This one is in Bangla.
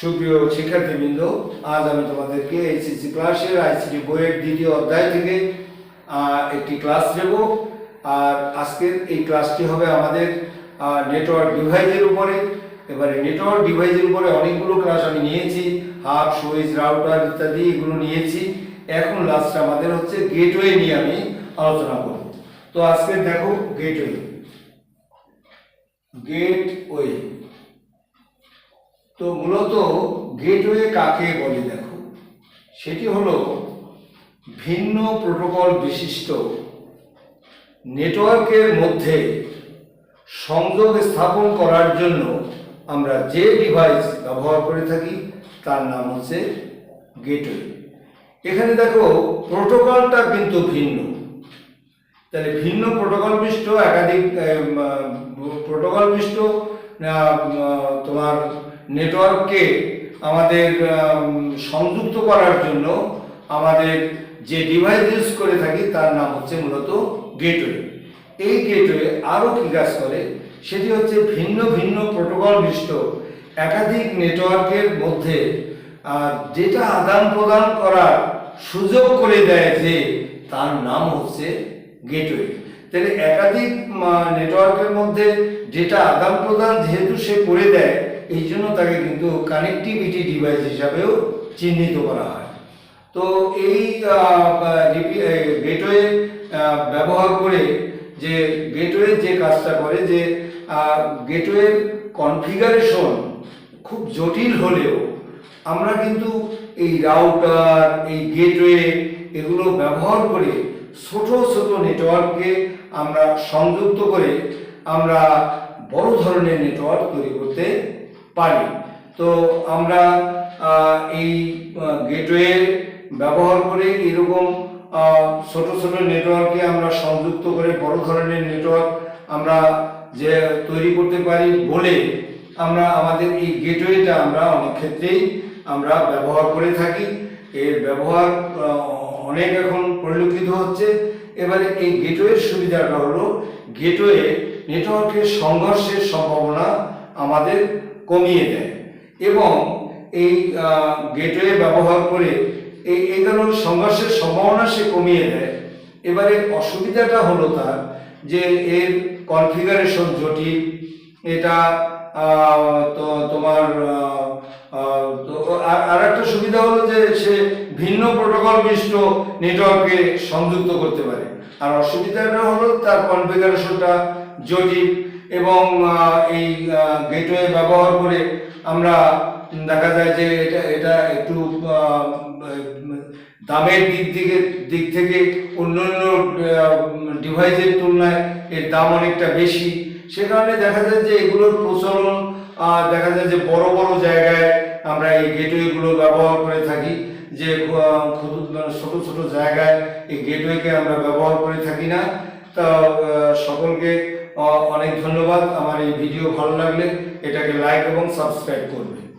সুপ্রিয় শিক্ষার্থীবৃন্দ, আজ আমি তোমাদেরকে এইচএসসি ক্লাসের আইসিটি বইয়ের দ্বিতীয় অধ্যায় থেকে একটি ক্লাস দেব আর আজকের এই ক্লাসটি হবে আমাদের নেটওয়ার্ক ডিভাইসের উপরে। এবারে নেটওয়ার্ক ডিভাইসের উপরে অনেকগুলো ক্লাস আমি নিয়েছি, হাফ, সুইচ, রাউটার ইত্যাদি এগুলো নিয়েছি। এখন লাস্ট আমাদের হচ্ছে গেটওয়ে নিয়ে আমি আলোচনা করব। তো আজকে দেখো গেটওয়ে গেটওয়ে তো মূলত গেটওয়ে কাকে বলে দেখো? সেটি হলো ভিন্ন প্রোটোকল বিশিষ্ট নেটওয়ার্কের মধ্যে সংযোগ স্থাপন করার জন্য আমরা যে ডিভাইস ব্যবহার করে থাকি, তার নাম হচ্ছে গেটওয়ে। এখানে দেখো, প্রোটোকলটা কিন্তু ভিন্ন। তাহলে ভিন্ন প্রোটোকল বিষ্ট একাধিক প্রোটোকল বিষ্ট তোমার নেটওয়ার্ককে আমাদের সংযুক্ত করার জন্য আমাদের যে ডিভাইস ইউজ করে থাকি, তার নাম হচ্ছে মূলত গেটওয়ে এই গেটওয়ে আরও কী কাজ করে? সেটি হচ্ছে ভিন্ন ভিন্ন প্রোটোকল বিষ্ট একাধিক নেটওয়ার্কের মধ্যে যেটা আদান প্রদান করার সুযোগ করে দেয় যে তার নাম হচ্ছে গেটওয়ে তাহলে একাধিক নেটওয়ার্কের মধ্যে যেটা আদান প্রদান যেহেতু সে করে দেয় এই জন্য তাকে কিন্তু কানেক্টিভিটি ডিভাইস হিসাবেও চিহ্নিত করা হয়। তো এই গেটওয়ে ব্যবহার করে যে গেটওয়ে যে কাজটা করে যে গেটওয়ের কনফিগারেশন খুব জটিল হলেও আমরা কিন্তু এই রাউটার এই গেটওয়ে এগুলো ব্যবহার করে ছোট ছোট নেটওয়ার্ককে আমরা সংযুক্ত করে আমরা বড় ধরনের নেটওয়ার্ক তৈরি করতে পারি। তো আমরা এই গেটওয়ে ব্যবহার করে এরকম ছোট ছোট নেটওয়ার্ককে আমরা সংযুক্ত করে বড় ধরনের নেটওয়ার্ক আমরা যে তৈরি করতে পারি বলে আমরা আমাদের এই গেটওয়েটা আমরা অনেক ক্ষেত্রেই আমরা ব্যবহার করে থাকি। এর ব্যবহার অনেক এখন পরিলক্ষিত হচ্ছে। এবারে এই গেটওয়ের সুবিধাটা হলো গেটওয়ে নেটওয়ার্কের সংঘর্ষের সম্ভাবনা আমাদের কমিয়ে দেয়। এবং এই গেটওয়ে ব্যবহার করে এই এই কারণে সংঘর্ষের সম্ভাবনা সে কমিয়ে দেয়। এবারে অসুবিধাটা হলো তার যে এর কনফিগারেশন জটিল। এটা তো তোমার আর- একটা সুবিধা হলো যে সে ভিন্ন প্রোটোকল বিশিষ্ট নেটওয়ার্কে সংযুক্ত করতে পারে। আর অসুবিধাটা হলো তার কনফিগারেশনটা জটিল। এবং এই গেটওয়ে ব্যবহার করে আমরা দেখা যায় যে এটা এটা একটু দামের দিক থেকে দিক থেকে অন্যান্য ডিভাইসের তুলনায় এর দাম অনেকটা বেশি। সে কারণে দেখা যায় যে এগুলোর প্রচলন দেখা যায় যে বড় বড় জায়গায় আমরা এই গেটওয়েগুলো ব্যবহার করে থাকি, যে ছোট ছোট জায়গায় এই গেটওয়েকে আমরা ব্যবহার করে থাকি না। তা সকলকে অনেক ধন্যবাদ। আমার এই ভিডিও ভালো লাগলে এটাকে লাইক এবং সাবস্ক্রাইব করবে